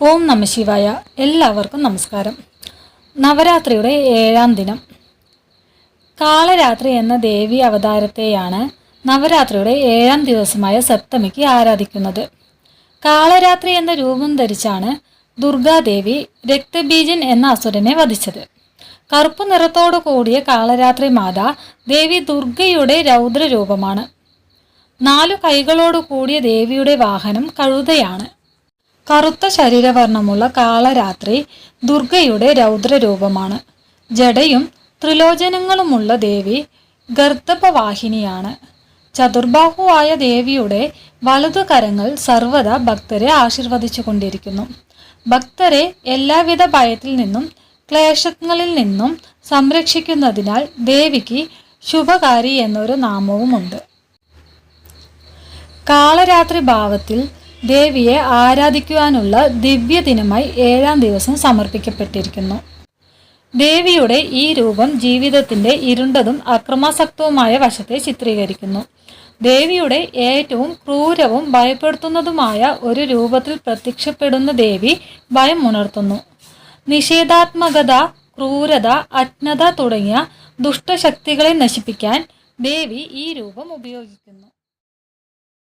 ഓം നമ ശിവായ. എല്ലാവർക്കും നമസ്കാരം. നവരാത്രിയുടെ ഏഴാം ദിനം. കാളരാത്രി എന്ന ദേവി അവതാരത്തെയാണ് നവരാത്രിയുടെ ഏഴാം ദിവസമായ സപ്തമിക്ക് ആരാധിക്കുന്നത്. കാളരാത്രി എന്ന രൂപം ധരിച്ചാണ് ദുർഗാദേവി രക്തബീജൻ എന്ന അസുരനെ വധിച്ചത്. കറുപ്പ് നിറത്തോടു കൂടിയ കാളരാത്രി മാത ദേവി ദുർഗയുടെ രൗദ്രരൂപമാണ്. നാലു കൈകളോടു കൂടിയ ദേവിയുടെ വാഹനം കഴുതയാണ്. കറുത്ത ശരീരവർണമുള്ള കാളരാത്രി ദുർഗയുടെ രൗദ്രരൂപമാണ്. ജടയും ത്രിലോചനങ്ങളുമുള്ള ദേവി ഗർദഭവാഹിനിയാണ് ചതുർബാഹുവായ ദേവിയുടെ വലതു കരങ്ങൾ സർവദാ ഭക്തരെ ആശീർവദിച്ചു കൊണ്ടിരിക്കുന്നു ഭക്തരെ എല്ലാവിധ ഭയത്തിൽ നിന്നും ക്ലേശങ്ങളിൽ നിന്നും സംരക്ഷിക്കുന്നതിനാൽ ദേവിക്ക് ശുഭകാരി എന്നൊരു നാമവുമുണ്ട്. കാളരാത്രി ഭാവത്തിൽ ദേവിയെ ആരാധിക്കുവാനുള്ള ദിവ്യ ദിനമായി ഏഴാം ദിവസം സമർപ്പിക്കപ്പെട്ടിരിക്കുന്നു. ദേവിയുടെ ഈ രൂപം ജീവിതത്തിന്റെ ഇരുണ്ടതും അക്രമാസക്തവുമായ വശത്തെ ചിത്രീകരിക്കുന്നു. ദേവിയുടെ ഏറ്റവും ക്രൂരവും ഭയപ്പെടുത്തുന്നതുമായ ഒരു രൂപത്തിൽ പ്രത്യക്ഷപ്പെടുന്ന ദേവി ഭയം ഉണർത്തുന്നു. നിഷേധാത്മകത ക്രൂരത അജ്ഞത തുടങ്ങിയ ദുഷ്ടശക്തികളെ നശിപ്പിക്കാൻ ദേവി ഈ രൂപം ഉപയോഗിക്കുന്നു.